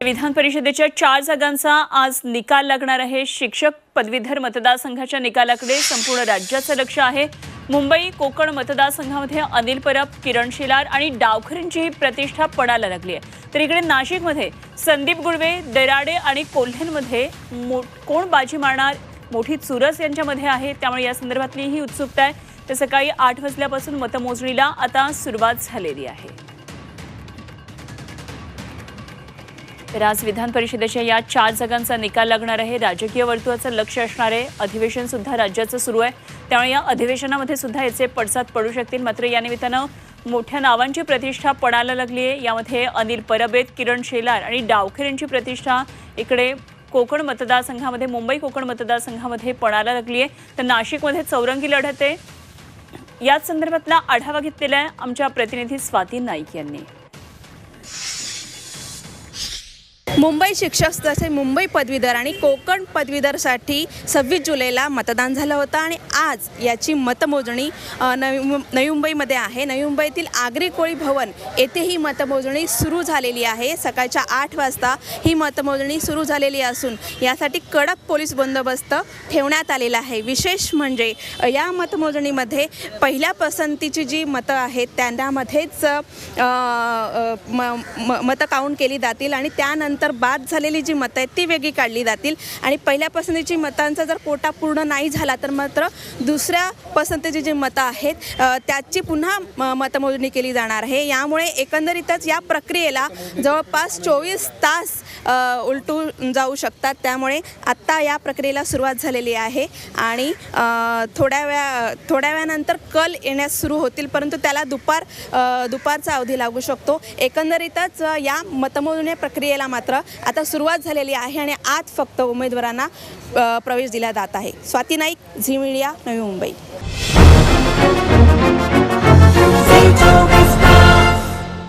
विधान परिषदेच्या चार जागांचा आज निकाल लागणार आहे. शिक्षक पदवीधर मतदारसंघाच्या निकालाकडे संपूर्ण राज्याचं लक्ष आहे. मुंबई कोकण मतदारसंघामध्ये अनिल परब किरण शिलार आणि डावखरेंची ही प्रतिष्ठा पडायला लागली आहे. तर इकडे नाशिकमध्ये संदीप गुडवे दराडे आणि कोल्हेंमध्ये मो कोण बाजी मारणार? मोठी चुरस यांच्यामध्ये आहे. त्यामुळे या संदर्भातली ही उत्सुकता आहे. तर सकाळी आठ वाजल्यापासून मतमोजणीला आता सुरुवात झालेली आहे. तर आज विधान परिषदेच्या या चार जागांचा निकाल लागणार आहे. राजकीय वर्तुळाचं लक्ष असणारे अधिवेशन सुद्धा राज्याचं सुरू आहे. त्यामुळे या अधिवेशनामध्ये सुद्धा याचे पडसाद पडू शकतील. मात्र या निमित्तानं मोठ्या नावांची प्रतिष्ठा पडायला लागली आहे. यामध्ये अनिल परबेत किरण शेलार आणि डावखेर यांची प्रतिष्ठा इकडे कोकण मतदारसंघामध्ये मुंबई कोकण मतदारसंघामध्ये पडायला लागली आहे. तर नाशिकमध्ये चौरंगी लढत आहे. याच संदर्भातला आढावा घेतलेला आहे आमच्या प्रतिनिधी स्वाती नाईक यांनी. मुंबई शिक्षक तसे मुंबई पदवीधर आणि कोकण पदवीधरसाठी सव्वीस जुलैला मतदान झालं होतं आणि आज याची मतमोजणी नवी नवी मुंबईमध्ये आहे. नवी मुंबईतील आगरी कोळी भवन येथे ही मतमोजणी सुरू झालेली आहे. सकाळच्या आठ वाजता ही मतमोजणी सुरू झालेली असून यासाठी कडक पोलीस बंदोबस्त ठेवण्यात आलेला आहे. विशेष म्हणजे या मतमोजणीमध्ये पहिल्या पसंतीची जी मतं आहेत त्यांच्यामध्येच म- मतं काउंट केली जातील आणि त्यानंतर बाद झालेली जी मतं आहेत ती वेगळी काढली जातील. आणि पहिल्या पसंतीची मतांचा जर कोटा पूर्ण नाही झाला तर मात्र दुसऱ्या पसंतीची जी मतं आहेत त्याची पुन्हा मतमोजणी केली जाणार आहे. यामुळे एकंदरीतच या प्रक्रियेला जवळपास चोवीस तास उलटू उलटून जाऊ शकतात. त्यामुळे आत्ता या प्रक्रियेला सुरुवात झालेली आहे. आणि थोड्या वेळा थोड्या वेळानंतर कल येण्यास सुरू होतील परंतु त्याला दुपार दुपारचा अवधी लागू शकतो. एकंदरीतच या मतमोजणी प्रक्रियेला मात्र आता सुरुवात झालेली आहे आणि आज फक्त उमेदवारांना प्रवेश दिला जात आहे. Swati Naik Zee media Navi Mumbai.